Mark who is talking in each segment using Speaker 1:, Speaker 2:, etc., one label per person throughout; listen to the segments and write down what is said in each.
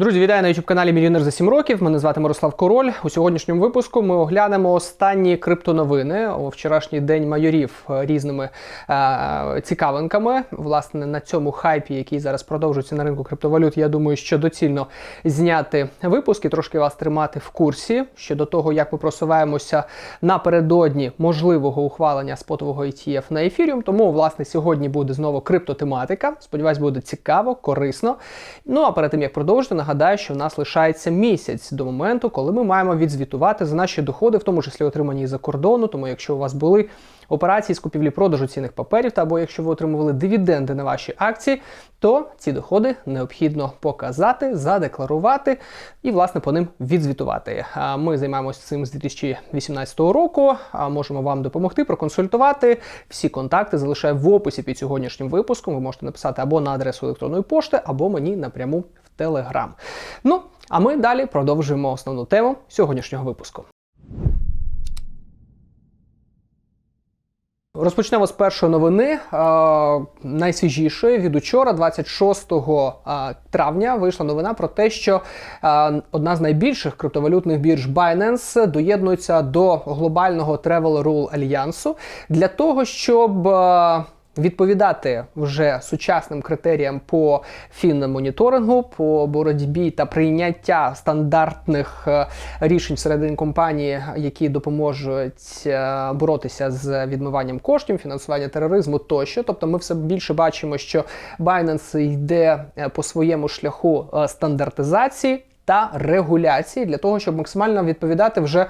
Speaker 1: Друзі, вітаю на youtube каналі Мільйонер за 7 років. Мене звати Мирослав Король. У сьогоднішньому випуску ми оглянемо останні криптоновини у вчорашній день майорів е, різними е, цікавинками. Власне, на цьому хайпі, який зараз продовжується на ринку криптовалют, я думаю, що доцільно зняти випуски, трошки вас тримати в курсі щодо того, як ми просуваємося напередодні можливого ухвалення спотового ETF на ефіріум. Тому, власне, сьогодні буде знову криптотематика. Сподіваюсь, буде цікаво, корисно. Ну а перед тим як продовжити, нагадаю, що в нас лишається місяць до моменту, коли ми маємо відзвітувати за наші доходи, в тому числі отримані за кордону. Тому, якщо у вас були операції з купівлі-продажу цінних паперів, та або якщо ви отримували дивіденди на ваші акції, то ці доходи необхідно показати, задекларувати і, власне, по ним відзвітувати. Ми займаємося цим з 2018 року. Можемо вам допомогти, проконсультувати. Всі контакти залишаю в описі під сьогоднішнім випуском. Ви можете написати або на адресу електронної пошти, або мені напряму Телеграм. Ну, а ми далі продовжуємо основну тему сьогоднішнього випуску. Розпочнемо з першої новини. Найсвіжішої від учора, 26 е, травня, вийшла новина про те, що одна з найбільших криптовалютних бірж Binance доєднується до глобального Travel Rule Альянсу для того, щоб відповідати вже сучасним критеріям по фінмоніторингу, по боротьбі та прийняття стандартних е, рішень всередині компанії, які допоможуть е, боротися з відмиванням коштів, фінансування тероризму тощо. Тобто, ми все більше бачимо, що Binance йде е, по своєму шляху стандартизації та регуляції для того, щоб максимально відповідати вже е,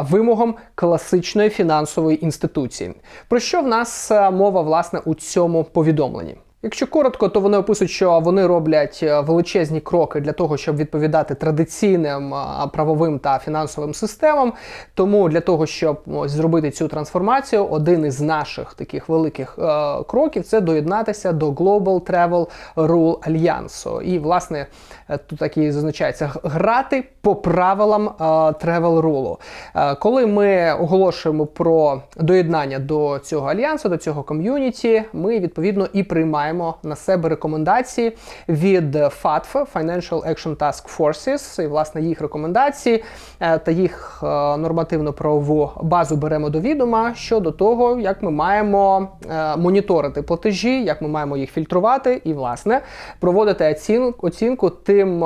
Speaker 1: вимогам класичної фінансової інституції. Про що в нас мова власне у цьому повідомленні? Якщо коротко, то вони описують, що вони роблять е, величезні кроки для того, щоб відповідати традиційним е, правовим та фінансовим системам. Тому для того, щоб зробити цю трансформацію, один із наших таких великих е, кроків це доєднатися до Global Travel Rule Альянсу. І, власне, е, тут так і зазначається грати по правилам е, Travel Rule. Е, коли ми оголошуємо про доєднання до цього альянсу, до цього ком'юніті, ми відповідно і приймаємо на себе рекомендації від FATF, Financial Action Task Forces, і власне їх рекомендації е, та їх е, нормативно-правову базу беремо до відома щодо того, як ми маємо е, моніторити платежі, як ми маємо їх фільтрувати, і власне проводити оцінку, тим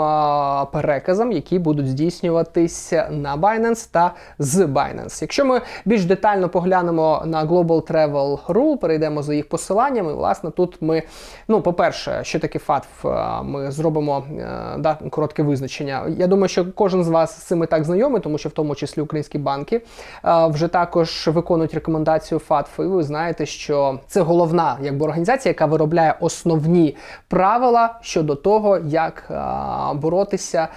Speaker 1: переказам, які будуть здійснюватись на Binance та з Binance. Якщо ми більш детально поглянемо на Global Travel Rule, перейдемо за їх посиланнями. Власне, тут ми, ну, по-перше, що таке FATF, е, ми зробимо е, да, коротке визначення. Я думаю, що кожен з вас з цим і так знайомий, тому що в тому числі українські банки е, вже також виконують рекомендацію FATF. І ви знаєте, що це головна якби організація, яка виробляє основні правила щодо того, як боротися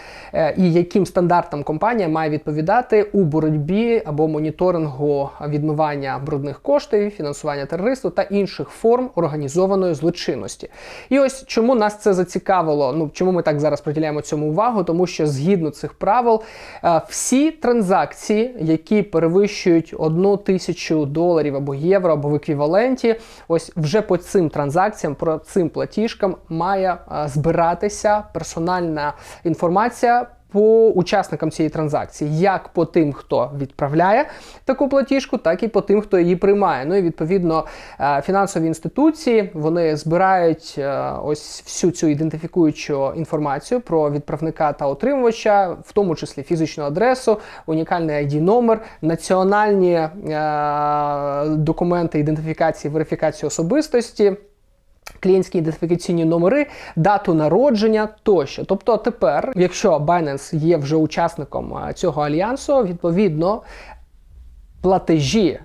Speaker 1: і яким стандартам компанія має відповідати у боротьбі або моніторингу відмивання брудних коштів, фінансування терористів та інших форм організованої злочинності. І ось чому нас це зацікавило. Ну чому ми так зараз приділяємо цьому увагу? Тому що згідно цих правил, е, всі транзакції, які перевищують одну тисячу доларів або євро, або в еквіваленті, ось вже по цим транзакціям, по цим платіжкам має е, збиратися персональна інформація. По учасникам цієї транзакції, як по тим, хто відправляє таку платіжку, так і по тим, хто її приймає. Ну і відповідно е, фінансові інституції вони збирають е, ось всю цю ідентифікуючу інформацію про відправника та отримувача, в тому числі фізичну адресу, унікальний ID номер, національні е, документи ідентифікації, верифікації особистості. Клієнтські ідентифікаційні номери, дату народження тощо. Тобто, тепер, якщо Binance є вже учасником цього альянсу, відповідно платежі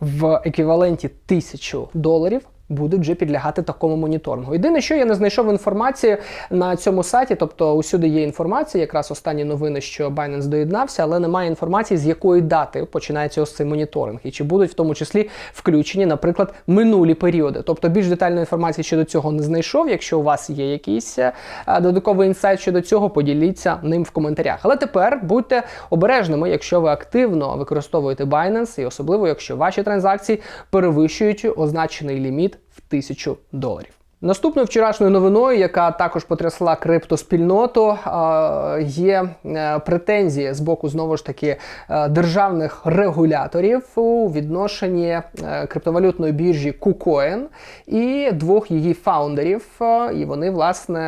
Speaker 1: в еквіваленті 1000 доларів. Будуть вже підлягати такому моніторингу. Єдине, що я не знайшов інформації на цьому сайті, тобто усюди є інформація, якраз останні новини, що Binance доєднався, але немає інформації, з якої дати починається ось цей моніторинг, і чи будуть в тому числі включені, наприклад, минулі періоди. Тобто більш детальної інформації щодо цього не знайшов. Якщо у вас є якийсь е, додатковий інсайт щодо цього, поділіться ним в коментарях. Але тепер будьте обережними, якщо ви активно використовуєте Binance, і особливо, якщо ваші транзакції перевищують означений ліміт 1000 доларів. Наступною вчорашньою новиною, яка також потрясла криптоспільноту, е, є е, претензії з боку знову ж таки е, державних регуляторів у відношенні криптовалютної біржі KuCoin і двох її фаундерів. І вони власне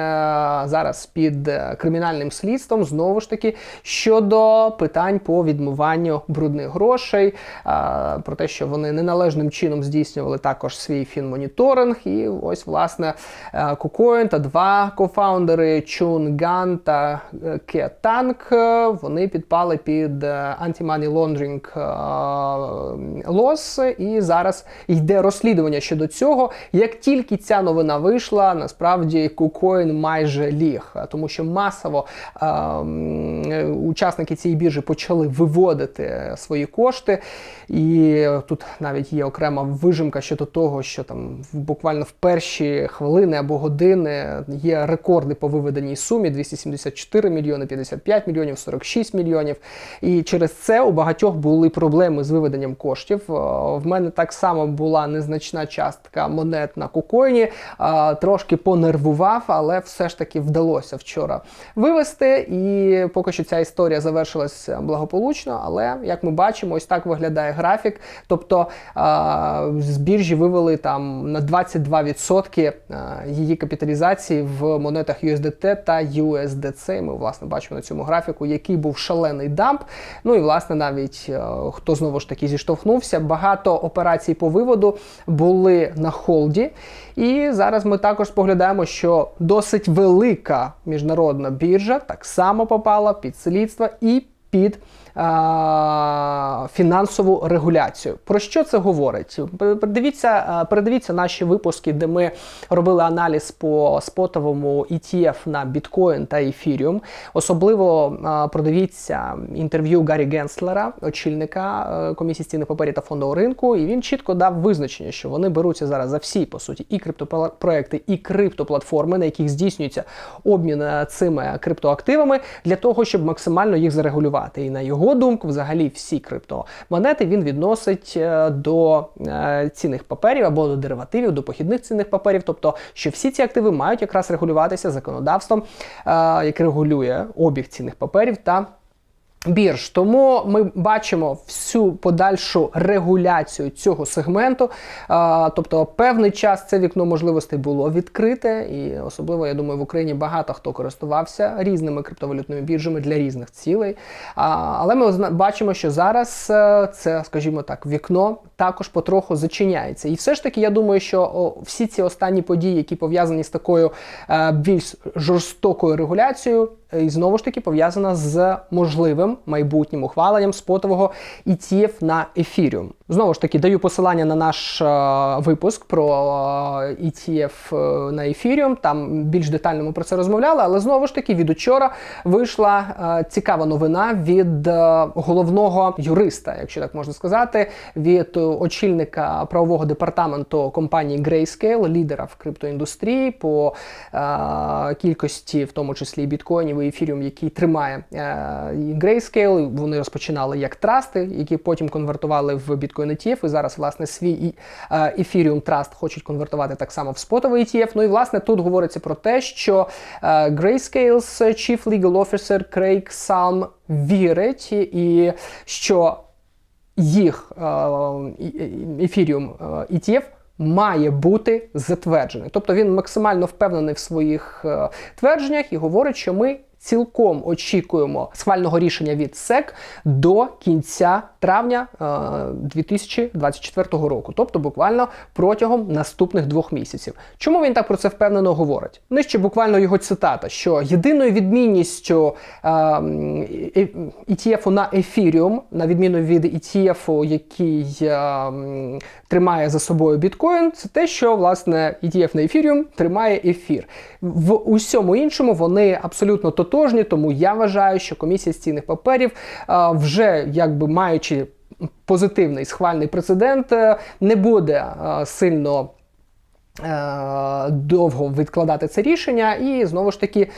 Speaker 1: зараз під кримінальним слідством знову ж таки щодо питань по відмиванню брудних грошей, про те, що вони неналежним чином здійснювали також свій фінмоніторинг. І ось власне KuCoin та два кофаундери Чун Ган та е, Ке Танк. е, Вони підпали під е, Anti-Money Laundering е, і зараз йде розслідування щодо цього. Як тільки ця новина вийшла, насправді KuCoin майже ліг, е, тому що масово е, учасники цієї біржі почали виводити свої кошти. І тут навіть є окрема вижимка щодо того, що там буквально в перші хвилини або години є рекорди по виведеній сумі 274 мільйони, 55 мільйонів, 46 мільйонів. І через це у багатьох були проблеми з виведенням коштів. Е, В мене так само була незначна частка монет на кукоїні, е, трошки понервував, але все ж таки вдалося вчора вивести. І поки що ця історія завершилась благополучно. Але як ми бачимо, ось так виглядає графік. Тобто е, з біржі вивели там на 22% е, її капіталізації в монетах USDT та USDC. Ми власне бачимо на цьому графіку, який був шалений дамп. Ну і власне навіть е, хто знову ж таки зіштовхнувся, багато операцій по виводу були на холді. І зараз ми також споглядаємо, що досить велика міжнародна біржа так само попала під слідство і під фінансову регуляцію. Про що це говорить? Передивіться, передивіться наші випуски, де ми робили аналіз по спотовому ETF на біткоін та ефіріум. Особливо продивіться інтерв'ю Гаррі Генслера, очільника е, комісії з цінних паперів та фондового ринку. І він чітко дав визначення, що вони беруться зараз за всі по суті і криптопроекти, і криптоплатформи, на яких здійснюється обмін е, цими криптоактивами, для того, щоб максимально їх зарегулювати. І на його думку, взагалі, всі криптомонети він відносить е, до е, цінних паперів або до деривативів, до похідних цінних паперів. Тобто, що всі ці активи мають якраз регулюватися законодавством, е, яке регулює обіг цінних паперів та бірж. Тому ми бачимо всю подальшу регуляцію цього сегменту. А, тобто, певний час це вікно можливостей було відкрите, і особливо я думаю, в Україні багато хто користувався різними криптовалютними біржами для різних цілей. А, але ми бачимо, що зараз е, це, скажімо так, вікно також потроху зачиняється. І все ж таки, я думаю, що всі ці останні події, які пов'язані з такою е, більш жорстокою регуляцією, е, і знову ж таки пов'язана з можливим майбутнім ухваленням спотового ETF на ефіріум. Знову ж таки, даю посилання на наш е, випуск про е, ETF е, на ефіріум. Там більш детально ми про це розмовляли, але знову ж таки від учора вийшла е, цікава новина від е, головного юриста, якщо так можна сказати, від очільника правового департаменту компанії Grayscale, лідера в криптоіндустрії по е, кількості, в тому числі біткоїнів і ефіріум, який тримає е, Grayscale. Вони розпочинали як трасти, які потім конвертували в біткоін ETF, і зараз власне свій е, ефіріум траст хочуть конвертувати так само в спотовий ETF. Ну і власне тут говориться про те, що е, Grayscale's Chief Legal Officer Крейг Салм вірить, і що їх е, ефіріум ETF має бути затверджений. Тобто він максимально впевнений в своїх е, твердженнях і говорить, що ми цілком очікуємо схвального рішення від SEC до кінця травня е, 2024 року, тобто буквально протягом наступних двох місяців. Чому він так про це впевнено говорить? Нижче буквально його цитата, що єдиною відмінністю е, е, ETF на Ethereum, на відміну від ETF, який е, тримає за собою біткоін, це те, що власне ETF на Ethereum тримає ефір. В усьому іншому вони абсолютно тотожні, тому я вважаю, що комісія з цінних паперів е, вже якби маючи позитивний схвальний прецедент, е, не буде е, сильно Довго відкладати це рішення, і знову ж таки,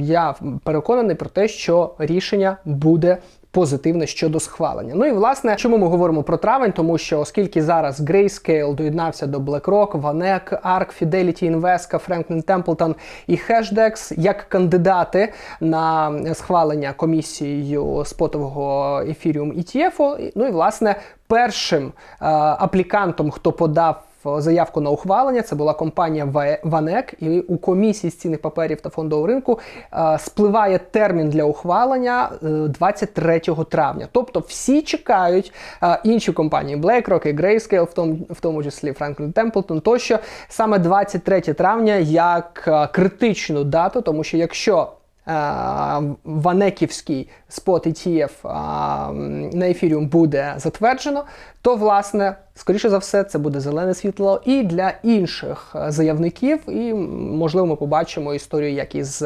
Speaker 1: я переконаний про те, що рішення буде позитивне щодо схвалення. Ну і власне, чому ми говоримо про травень? Тому що оскільки зараз Grayscale доєднався до BlackRock, VanEck, ARK, Fidelity, Invesco, Franklin Templeton і Hashdex як кандидати на схвалення комісією спотового ефіріум ETF. Ну і власне першим е, аплікантом, хто подав заявку на ухвалення. Це була компанія VanEck, і у комісії з цінних паперів та фондового ринку е, спливає термін для ухвалення е, 23 травня. Тобто всі чекають е, інші компанії BlackRock і Grayscale, в тому, в тому числі Franklin Templeton, тощо саме 23 травня як е, критичну дату, тому що якщо е, Ванеківський спот ETF е, на ефіріум буде затверджено, то власне, скоріше за все, це буде зелене світло і для інших е, заявників. І можливо, ми побачимо історію, як із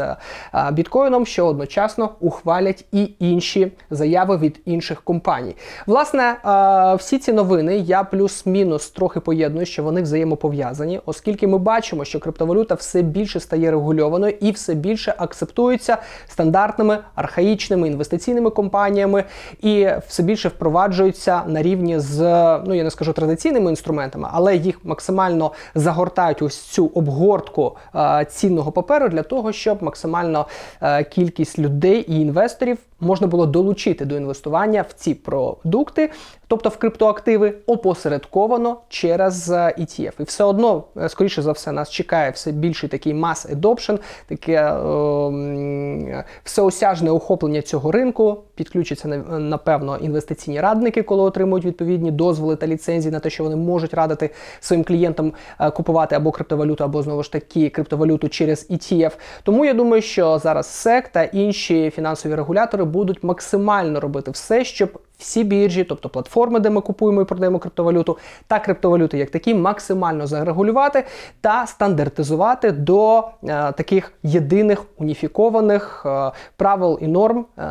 Speaker 1: біткоїном, що одночасно ухвалять і інші заяви від інших компаній. Власне, е, всі ці новини я плюс-мінус трохи поєдную, що вони взаємопов'язані, оскільки ми бачимо, що криптовалюта все більше стає регульованою і все більше акцептується стандартними архаїчними інвестиційними компаніями, і все більше впроваджуються на рівні з ну я не скажу традиційними інструментами, але їх максимально загортають ось цю обгортку е, цінного паперу для того, щоб максимально е, кількість людей і інвесторів можна було долучити до інвестування в ці продукти, тобто в криптоактиви, опосередковано через е, ETF. І все одно, е, скоріше за все, нас чекає все більший такий mass adoption, таке е, всеосяжне охоплення цього ринку. Підключаться напевно інвестиційні радники, коли отримують відповідні дозволи та ліцензії на те, що вони можуть радити своїм клієнтам е, купувати або криптовалюту, або знову ж таки криптовалюту через ETF. Тому я думаю, що зараз SEC та інші фінансові регулятори будуть максимально робити все, щоб всі біржі, тобто платформи, де ми купуємо і продаємо криптовалюту, та криптовалюти як такі, максимально зарегулювати та стандартизувати до е, таких єдиних уніфікованих е, правил і норм, е,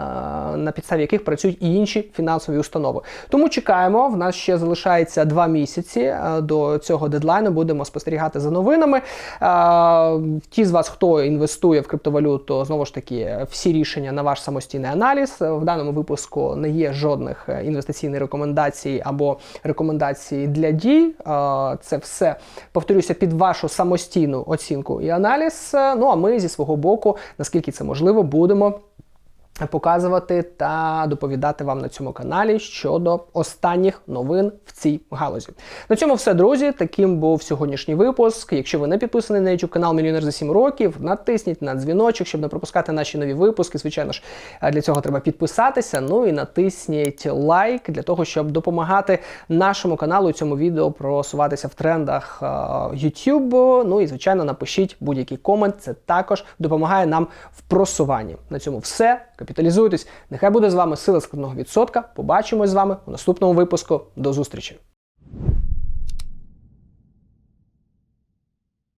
Speaker 1: на підставі яких працюють і інші фінансові установи. Тому чекаємо. В нас ще залишається два місяці е, до цього дедлайну. Будемо спостерігати за новинами. Е, ті з вас, хто інвестує в криптовалюту, знову ж таки, всі рішення на ваш самостійний аналіз. В даному випуску не є жодних е, інвестиційних рекомендацій або рекомендацій для дій. Е, Це все повторюся під вашу самостійну оцінку і аналіз. Е, Ну а ми зі свого боку, наскільки це можливо, будемо показувати та доповідати вам на цьому каналі щодо останніх новин в цій галузі. На цьому все, друзі. Таким був сьогоднішній випуск. Якщо ви не підписані на YouTube канал Мільйонер за 7 років, натисніть на дзвіночок, щоб не пропускати наші нові випуски. Звичайно ж, е, для цього треба підписатися. Ну і натисніть лайк для того, щоб допомагати нашому каналу цьому відео просуватися в трендах е, YouTube. Ну і звичайно, напишіть будь-який комент. Це також допомагає нам в просуванні. На цьому все. Капіталізуйтесь. Нехай буде з вами сила складного відсотка. Побачимось з вами у наступному випуску. До зустрічі!